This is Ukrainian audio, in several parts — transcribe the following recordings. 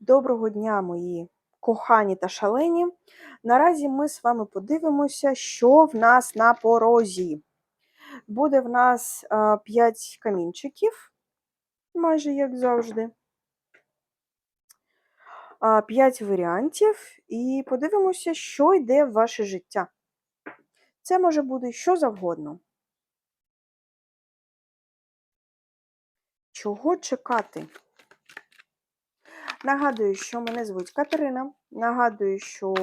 Доброго дня, мої кохані та шалені. Наразі ми з вами подивимося, що в нас на порозі. Буде в нас 5 камінчиків, майже як завжди. 5 варіантів, і подивимося, що йде в ваше життя. Це може бути що завгодно. Чого чекати? Нагадую, що мене звуть Катерина. Нагадую, що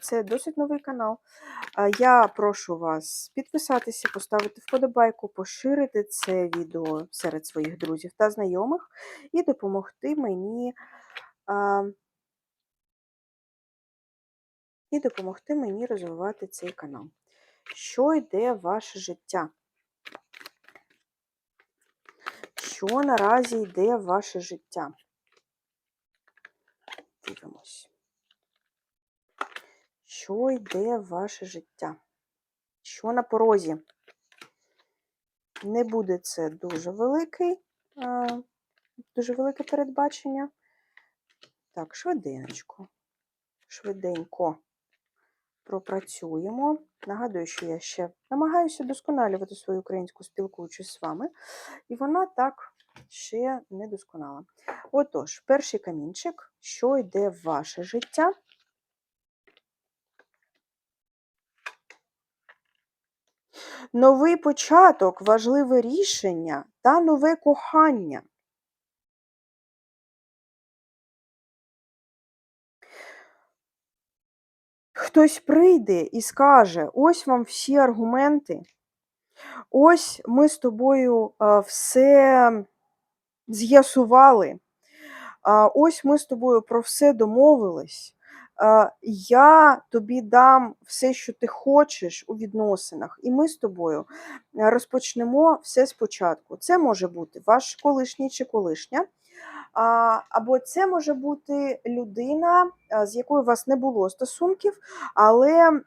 це досить новий канал. Я прошу вас підписатися, поставити вподобайку, поширити це відео серед своїх друзів та знайомих і допомогти мені і допомогти мені розвивати цей канал. Що йде ваше життя? Що наразі йде ваше життя? Дивимось. Що йде в ваше життя? Що на порозі? Не буде це дуже великий, дуже велике передбачення. Так, швиденько, швиденько пропрацюємо. Нагадую, що я ще намагаюся досконалювати свою українську спілкуючись з вами, і вона так ще не досконала. Отож, перший камінчик, що йде в ваше життя? Новий початок, важливе рішення та нове кохання. Хтось прийде і скаже: ось вам всі аргументи, ось ми з тобою все з'ясували. Ось ми з тобою про все домовились. Я тобі дам все, що ти хочеш у відносинах, і ми з тобою розпочнемо все спочатку. Це може бути ваш колишній чи колишня. Або це може бути людина, з якою у вас не було стосунків, але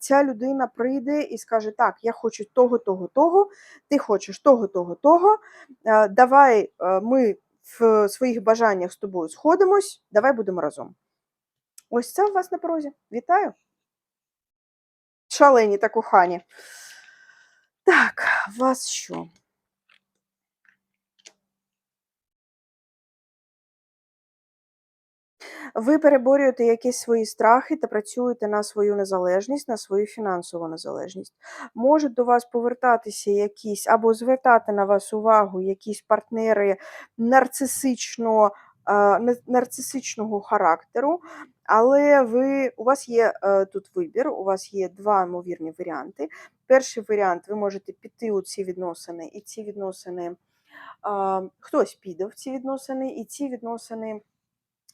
ця людина прийде і скаже: Так, я хочу того, того, того, ти хочеш того, того, того. Давай ми в своїх бажаннях з тобою сходимось, давай будемо разом. Ось це у вас на порозі. Вітаю! Шалені та кохані. Так, вас що? Ви переборюєте якісь свої страхи та працюєте на свою незалежність, на свою фінансову незалежність. Можуть до вас повертатися якісь або звертати на вас увагу якісь партнери нарцисично, нарцисичного характеру. Але ви, у вас є е, тут вибір, у вас є два ймовірні варіанти. Перший варіант ви можете піти у ці відносини, і ці відносини, хтось піде в ці відносини, і ці відносини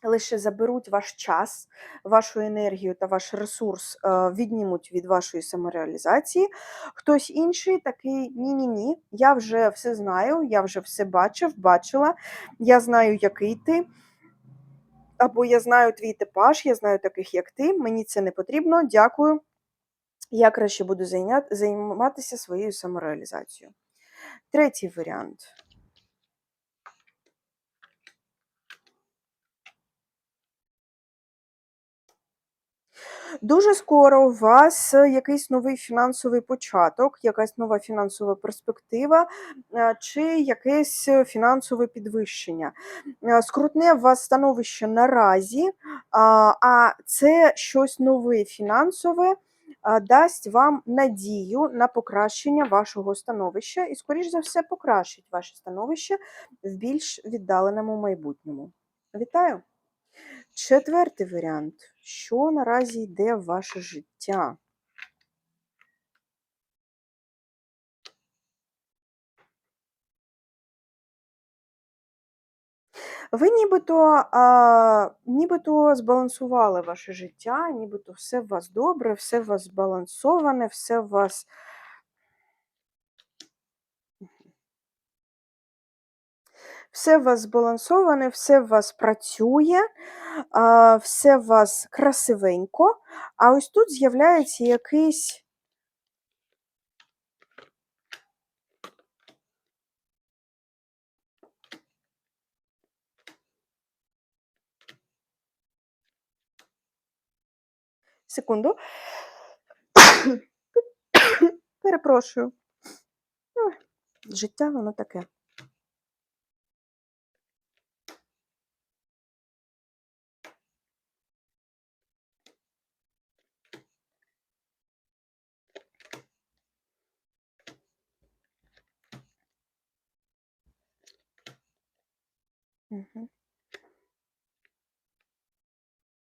лише заберуть ваш час, вашу енергію та ваш ресурс е, віднімуть від вашої самореалізації. Хтось інший такий ні-ні ні, я вже все знаю, я вже все бачив, бачила, я знаю, який ти. Або я знаю твій типаж, я знаю таких, як ти, мені це не потрібно, дякую. Я краще буду займатися своєю самореалізацією. Третій варіант. Дуже скоро у вас е, якийсь новий фінансовий початок, якась нова фінансова перспектива е, чи якесь е, фінансове підвищення. Скрутне у вас становище наразі, а це щось нове фінансове. Дасть вам надію на покращення вашого становища і, скоріш за все, покращить ваше становище в більш віддаленому майбутньому. Вітаю! Четвертий варіант. Що наразі йде в ваше життя? Ви нібито а, нібито збалансували ваше життя, нібито все в вас добре, все в вас збалансоване, все в вас все у вас збалансоване, все в вас працює, все в вас красивенько. А ось тут з'являється якийсь. Секунду. Перепрошую. Життя воно таке.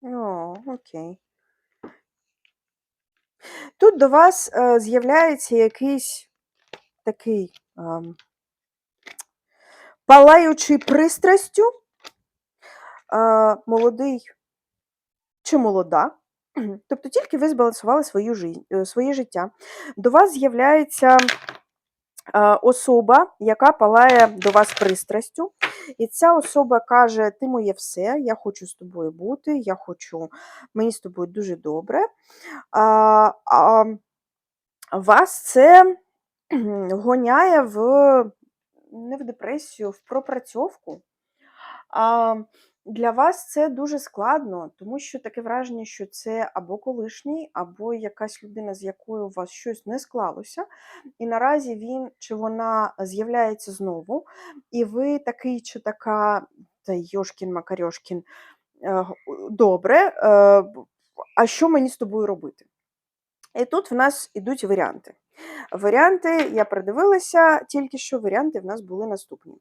О, окей. Тут до вас е, з'являється якийсь такий ем, палаючий пристрастю, е, молодий чи молода. Тобто тільки ви збалансували свою жи- е, своє життя. До вас з'являється е, особа, яка палає до вас пристрастю. І ця особа каже: Ти моє все, я хочу з тобою бути, я хочу, мені з тобою дуже добре. А, а вас це гоняє в не в депресію, в пропрацьовку. А, для вас це дуже складно, тому що таке враження, що це або колишній, або якась людина, з якою у вас щось не склалося, і наразі він чи вона з'являється знову, і ви такий чи така, та Йошкін Макарьошкін, е, добре, е, а що мені з тобою робити? І тут в нас ідуть варіанти. Варіанти, я придивилася, тільки що варіанти в нас були наступні.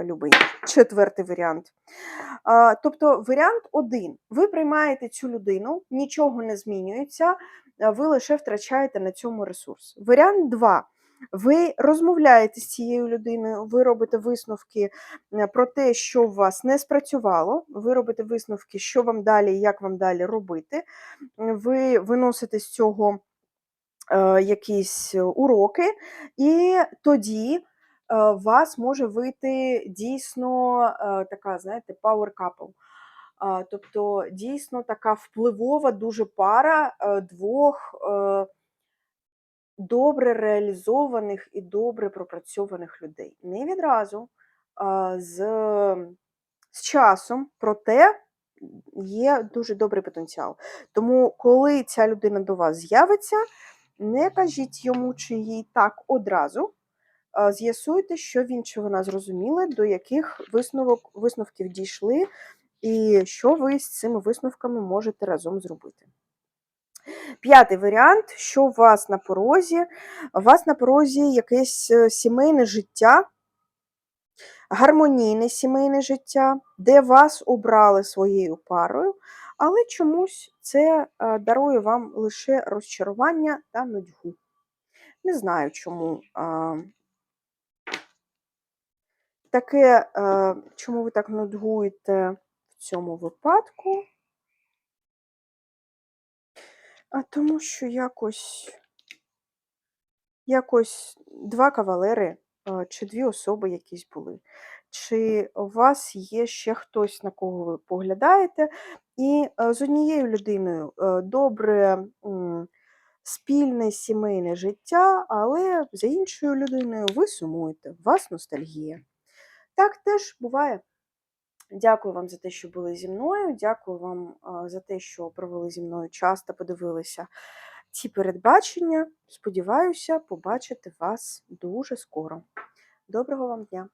Е, Любий. Четвертий варіант. Тобто, варіант один: ви приймаєте цю людину, нічого не змінюється, ви лише втрачаєте на цьому ресурс. Варіант два. Ви розмовляєте з цією людиною, ви робите висновки е, про те, що у вас не спрацювало. Ви робите висновки, що вам далі, і як вам далі робити. Ви виносите з цього е, якісь уроки, і тоді е, вас може вийти дійсно е, така, знаєте, power couple. Тобто дійсно така впливова дуже пара е, двох добре реалізованих і добре пропрацьованих людей. Не відразу, з, з часом, проте є дуже добрий потенціал. Тому, коли ця людина до вас з'явиться, не кажіть йому чи їй так одразу. З'ясуйте, що він чи вона зрозуміли, до яких висновок, висновків дійшли, і що ви з цими висновками можете разом зробити. П'ятий варіант, що у вас на порозі? У вас на порозі якесь е, сімейне життя, гармонійне сімейне життя, де вас обрали своєю парою, але чомусь це е, дарує вам лише розчарування та нудьгу. Не знаю чому. Таке, е, чому ви так нудгуєте в цьому випадку? А тому що якось, якось два кавалери е, чи дві особи якісь були. Чи у вас є ще хтось, на кого ви поглядаєте, і е, з однією людиною добре спільне сімейне життя, але за іншою людиною ви сумуєте, у вас ностальгія. Так теж буває. Дякую вам за те, що були зі мною. Дякую вам за те, що провели зі мною час та подивилися ці передбачення. Сподіваюся, побачити вас дуже скоро. Доброго вам дня!